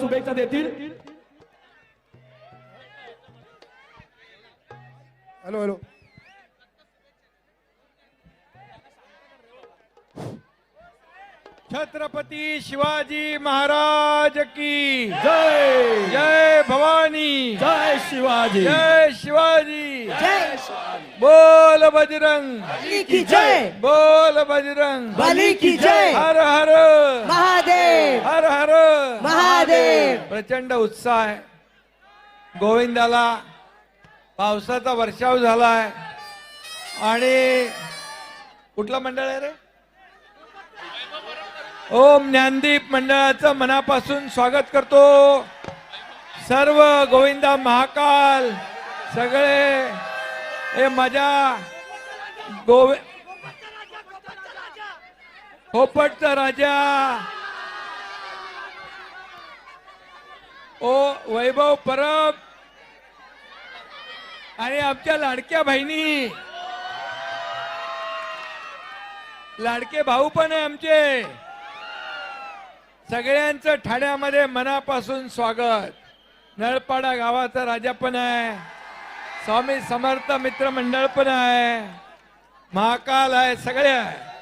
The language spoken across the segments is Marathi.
शुभेच्छा देतील. Hello hello. छत्रपती शिवाजी महाराज की जय. जय भवानी. जय शिवाजी. जय शिवाजी. जय बोल बजरंग. बली की जय. बोल बजरंग. बली की जय. हर हर महादेव हर हर महादेव प्रचंड उत्साह आहे. गोविंदाला पावसाचा वर्षाव झालाय. आणि कुठलं मंडळ आहे रे? ओम ज्ञानदीप मंडळाचं मनापासून स्वागत करतो. सर्व गोविंदा महाकाल सगळे हे माझ्या गोवि पोपटचा राजा. ओ वैभव परब. आणि आमच्या लाडक्या बहिणी. लाडके भाऊ पण आहे आमचे. सगळ्यांचं ठाण्यामध्ये मनापासून स्वागत. नळपाडा गावाचा राजा पण आहे. स्वामी समर्थ मित्र मंडळ पण आहे. महाकाल आहे सगळे. आहे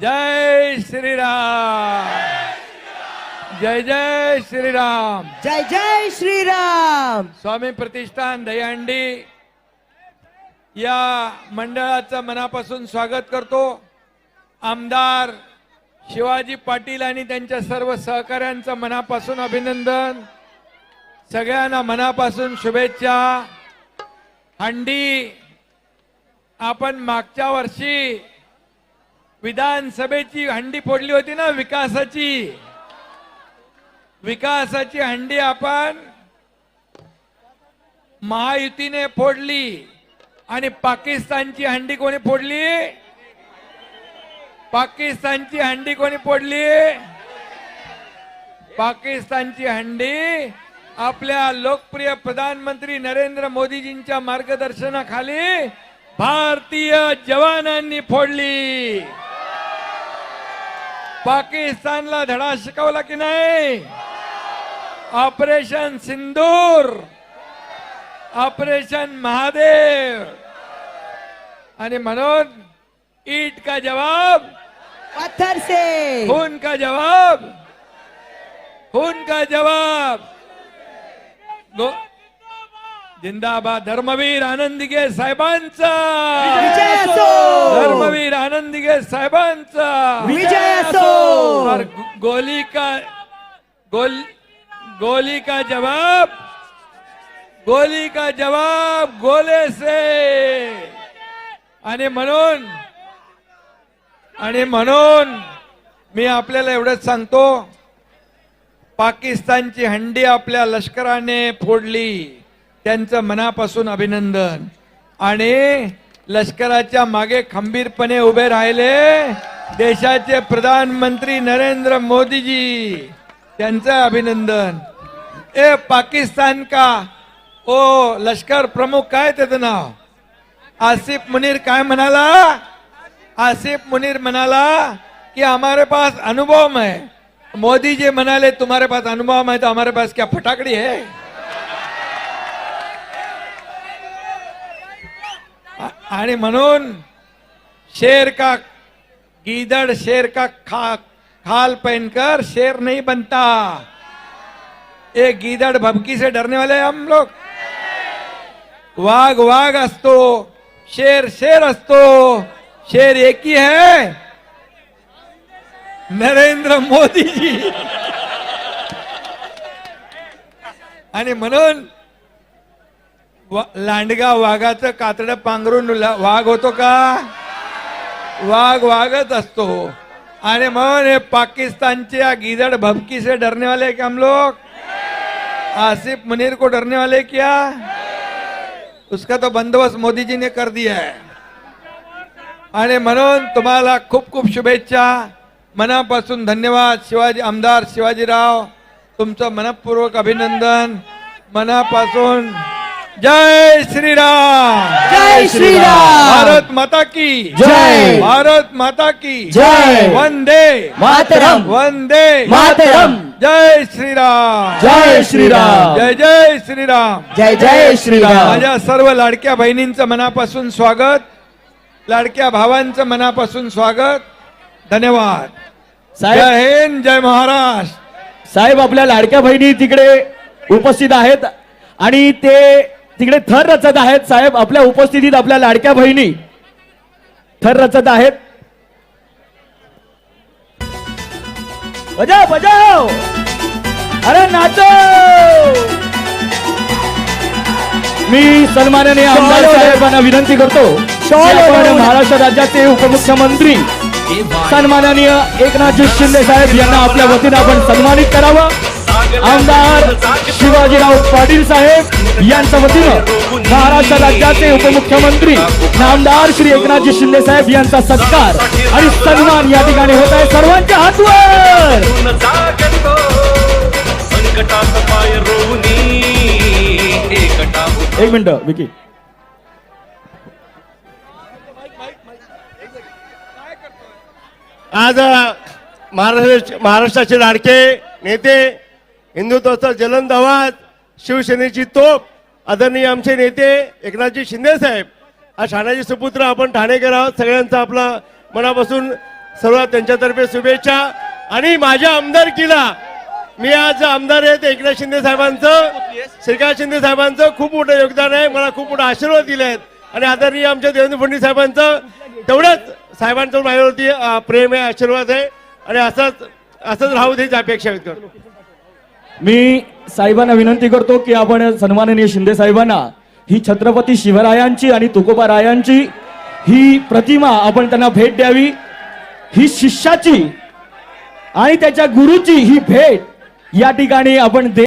जय श्रीराम. जय जय श्रीराम। जय जय श्रीराम। स्वामी प्रतिष्ठान दहीहंडी या मंडळाचं मनापासून स्वागत करतो. आमदार शिवाजी पाटील आणि त्यांच्या सर्व सहकाऱ्यांचं मनापासून अभिनंदन. सगळ्यांना मनापासून शुभेच्छा. हंडी आपण मागच्या वर्षी विधानसभेची हंडी फोडली होती ना विकासाची. विकासाची हंडी आपण महायुतीने फोडली आणि पाकिस्तानची हंडी कोणी फोडली? पाकिस्तानची हंडी कोणी फोडली? पाकिस्तानची हंडी आपल्या लोकप्रिय प्रधानमंत्री नरेंद्र मोदीजींच्या मार्गदर्शनाखाली भारतीय जवानांनी फोडली. पाकिस्तानला धडा शिकवला की नाही? ऑपरेशन सिंदूर ऑपरेशन महादेव आणि म्हणून ईट का जवाब पत्थर से खून का जवाब खून का जवाब गो जिंदाबाद धर्मवीर आनंदीगे साहेबांचा धर्मवीर आनंदीगे साहेबांचा विजय असो गोली का गोल गोली का जवाब? गोली का जवाब गोले से। आणि म्हणून आणि म्हणून मी आपल्याला एवढंच सांगतो पाकिस्तानची हंडी आपल्या लष्कराने फोडली. त्यांचं मनापासून अभिनंदन. आणि लष्कराच्या मागे खंबीरपणे उभे राहिले देशाचे प्रधानमंत्री नरेंद्र मोदीजी. त्यांचं अभिनंदन. ए पाकिस्तान का? ओ लष्कर प्रमुख काय त्याचं नाव? आसिफ मुनीर काय म्हणाला? आसिफ मुनीर म्हणाला कि हमारे पास अनुभव है. मोदी जी म्हणाले तुम्हारे पास अनुभव है तो हमारे पास क्या फटाकडी है? आणि म्हणून शेर का गीदड़ शेर का खा खाल पहनकर शेर नहीं बनता. ये गीदड़ भबकी से डरने वाले हम लोग। वाघ वाघ असतो शेर शेर असतो शेर एक ही है। नरेंद्र मोदी जी। आणि म्हणून वा- लांडगा वाघाचं कातडं पांघरून वाघ होतो का? वाघ वाघच असतो. आणि म्हणून हे पाकिस्तानचे या गिदड़ भबकी से डरने वाले हैं क्या आसिफ मुनीर को डरने वाले क्या? उसका तो बंदोबस्त मोदी जी ने कर दिया है। आणि म्हणून तुम्हाला खूप खूप शुभेच्छा। मनापासून धन्यवाद शिवाजी आमदार शिवाजीराव तुमचं मनपूर्वक अभिनंदन। मनापासून जय श्रीराम। जय श्रीराम। भारत माता की। जय. भारत माता की। जय. वंदे। मातरम. वंदे। मातरम. जय श्रीराम. जय श्रीराम. जय जय श्रीराम. जय जय श्रीराम. माझ्या सर्व लाडक्या बहिणींचं मनापासून स्वागत. लाडक्या भावांचं मनापासून स्वागत. धन्यवाद. साहेब जय हिंद जय महाराष्ट्र. साहेब आपल्या लाडक्या बहिणी तिकडे उपस्थित आहेत आणि ते तिकडे थर रचत आहेत. साहेब आपल्या उपस्थितीत आपल्या लाडक्या बहिणी थर रचत आहेत. बजाव बजाव अरे नाचो. मी सन्माननीय आमदार साहेबांना विनंती करतो महाराष्ट्र राज्याचे उपमुख्यमंत्री सन्माननीय एकनाथजी शिंदे साहेब यांना आपल्या वतीनं आपण सन्मानित करावं. आमदार शिवाजीराव पाटील साहेब यांच्या वतीनं महाराष्ट्र राज्याचे उपमुख्यमंत्री आमदार श्री एकनाथजी शिंदे साहेब यांचा सत्कार आणि सन्मान या ठिकाणी होत आहे. सर्वांच्या हातवर! एक मिनिट विकी. आज महाराष्ट्र महाराष्ट्राचे लाडके नेते हिंदुत्वाचा जलंद आवाज शिवसेनेची तोप आदरणीय आमचे नेते एकनाथजी शिंदे साहेब हा ठाण्याचे सुपुत्र आपण ठाणेकर आहोत. सगळ्यांचा आपला मनापासून सर्व त्यांच्यातर्फे शुभेच्छा. आणि माझ्या आमदारकीला मी आज आमदार आहेत एकनाथ शिंदे साहेबांचं. श्रीकांत शिंदे साहेबांचं खूप मोठं योगदान आहे. मला खूप मोठा आशीर्वाद दिले आहेत. आणि आदरणीय आमच्या देवेंद्र फडणवीस साहेबांचं तेवढंच साहेबांचं माझ्यावरती प्रेम आहे आशीर्वाद आहे. आणि असंच असंच राहू देची अपेक्षा व्यक्त करतो मी साहेबांना विनंती करतो की आपण सन्माननीय शिंदे साहेबांना ही छत्रपती शिवरायांची आणि तुकोबा रायांची ही प्रतिमा आपण त्यांना भेट द्यावी. ही शिष्याची आणि त्याच्या गुरुची ही भेट या ठिकाणी आपण दे